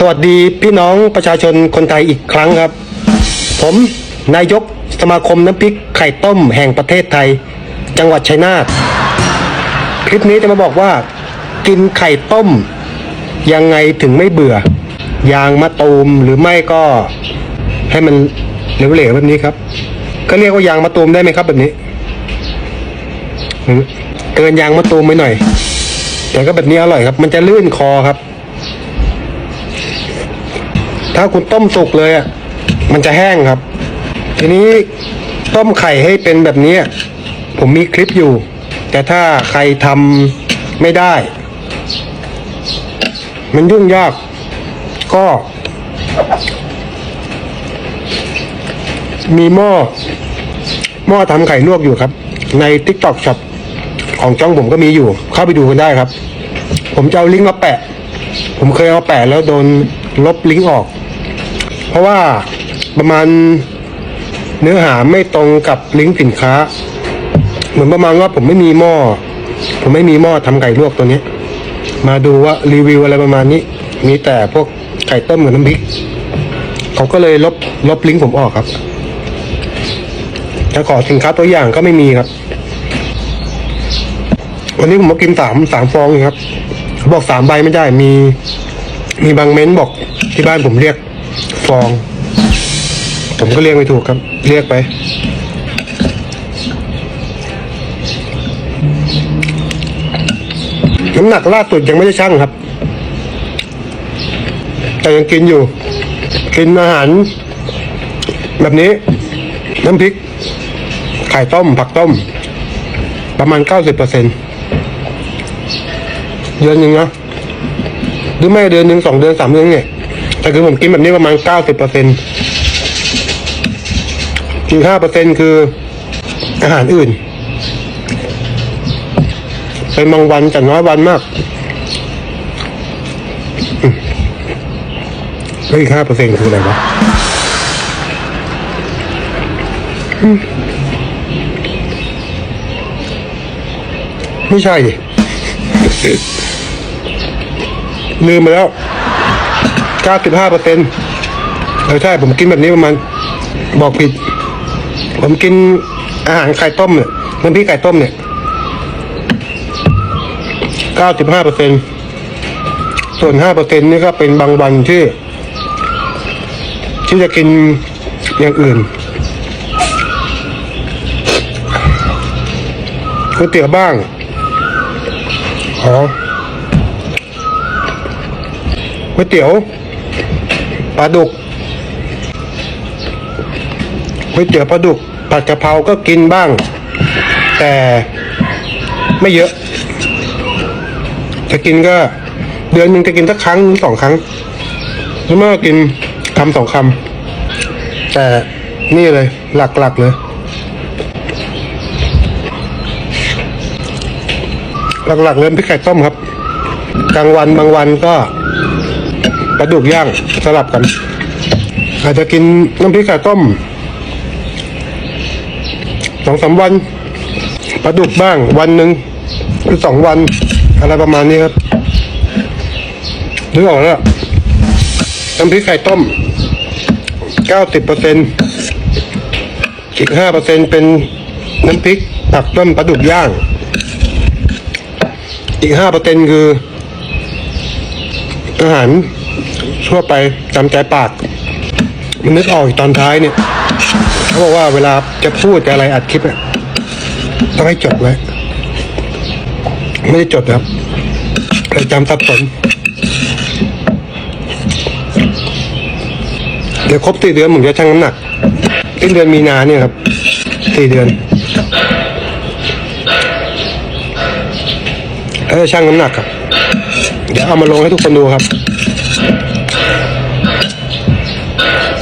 สวัสดีพี่น้องประชาชนคนไทยอีกครั้งครับ ผมนายกสมาคมน้ำพริกไข่ต้มแห่งประเทศไทย จังหวัดชัยนาทคลิปนี้จะมาบอกว่า กินไข่ต้ม ยังไงถึงไม่เบื่อ ยางมะตูมหรือไม่ก็ ให้มันเหลวๆแบบนี้ครับ ก็เรียกว่ายางมะตูมได้ไหมครับแบบนี้เกินยางมะตูมไปหน่อย แต่ก็แบบนี้อร่อยครับ มันจะลื่นคอครับ ถ้าคุณต้มสุกเลยอะมันจะแห้งครับ ทีนี้ต้มไข่ให้เป็นแบบนี้ ผมมีคลิปอยู่ แต่ถ้าใครทำไม่ได้ มันยุ่งยาก ก็มีหม้อหม้อทำไข่ลวกอยู่ครับ ใน TikTok Shop ของจ้องผมก็มีอยู่ เข้าไปดูกันได้ครับ ผมจะเอาลิงก์มาแปะ ผมเคยเอาแปะแล้วโดนลบลิงก์ออก ราะว่าประมาณเนื้อหาไม่ตรงกับลิงก์สินค้า เหมือนประมาณว่าผมไม่มีหม้อ ผมไม่มีหม้อทำไก่ลวกตัวนี้ มาดูว่ารีวิวอะไรประมาณนี้ มีแต่พวกไก่ต้มกับน้ำพริก เขาก็เลยลบลบลิงก์ผมออกครับถ้าขอสินค้าตัวอย่างก็ไม่มีครับ วันนี้ผมมากินสามสามฟองเองครับเขาบอกสามใบไม่ได้มี มีบางเม้นบอกที่บ้านผมเรียก ฟอง ผมก็เรียกไม่ถูกครับ เรียกไป น้ำหนักล่าสุดยังไม่ได้ชั่งครับ แต่ยังกินอยู่ กินอาหาร แบบนี้ น้ำพริก ไข่ต้ม ผักต้ม ประมาณเก้าสิบเปอร์เซ็นเดือนหนึ่งนะหรือไม่เดือนหนึ่งสองเดือนสามเดือนเนี่ย แต่คือผมกินแบบนี้ประมาณเก้าสิบเปอร์เซ็นอีกห้าเปอร์เซ็นต์คืออาหารอื่น เป็นบางวันแต่น้อยวันมากแล้วอีกห้าเปอร์เซ็นต์คืออะไรวะไม่ใช่ดิลืมไปแล้ว 95เปอร์เซ็นต์เออใช่ผมกินแบบนี้ประมาณบอกผิด ผมกินอาหารไข่ต้มเนี่ยน้ำพริกไก่ต้มเนี่ย95เปอร์เซ็นต์ส่วน5เปอร์เซ็นต์นี่ก็เป็นบางวันที่ ที่จะกินอย่างอื่นก๋วยเตี๋ยวบ้างอ๋อก๋วยเตี๋ยว ปลาดุกก๋วยเตี๋ยวปลาดุก ผัดกะเพราก็กินบ้าง แต่ไม่เยอะ จะกินก็ เดือนหนึ่งจะกินสักครั้งหรือสองครั้งหรือไม่ก็กินคำสองคำแต่นี่เลย หลักๆเลย หลักๆเลยพริกไก่ต้มครับ กลางวันบางวันก็ ปลาดุกย่างสลับกัน อาจจะกินน้ำพริกไก่ต้มสองสามวันปลาดุกบ้าง วันหนึ่งหรือสองวันอะไรประมาณนี้ครับนึกออกแล้วน้ำพริกไก่ต้มเก้าสิบเปอร์เซ็นอีกห้าเปอร์เซ็นเป็นน้ำพริกผักต้มปลาดุกย่าง อีกห้าเปอร์เซ็นคืออาหาร ทั่วไปจำใจปาก มันนึกออกอีกตอนท้ายเนี่ยเขาบอกว่าเวลาจะพูดจะอะไรอัดคลิปอะต้องให้จดไว้ ไม่ได้จดครับเลยจำสับสนเดี๋ยวครบสี่เดือนผมจะชั่งน้ำหนักสิ้นเดือนมีนาเนี่ยครับสี่เดือนแล้วจะชั่งน้ำหนักครับ เดี๋ยวเอามาลงให้ทุกคนดูครับ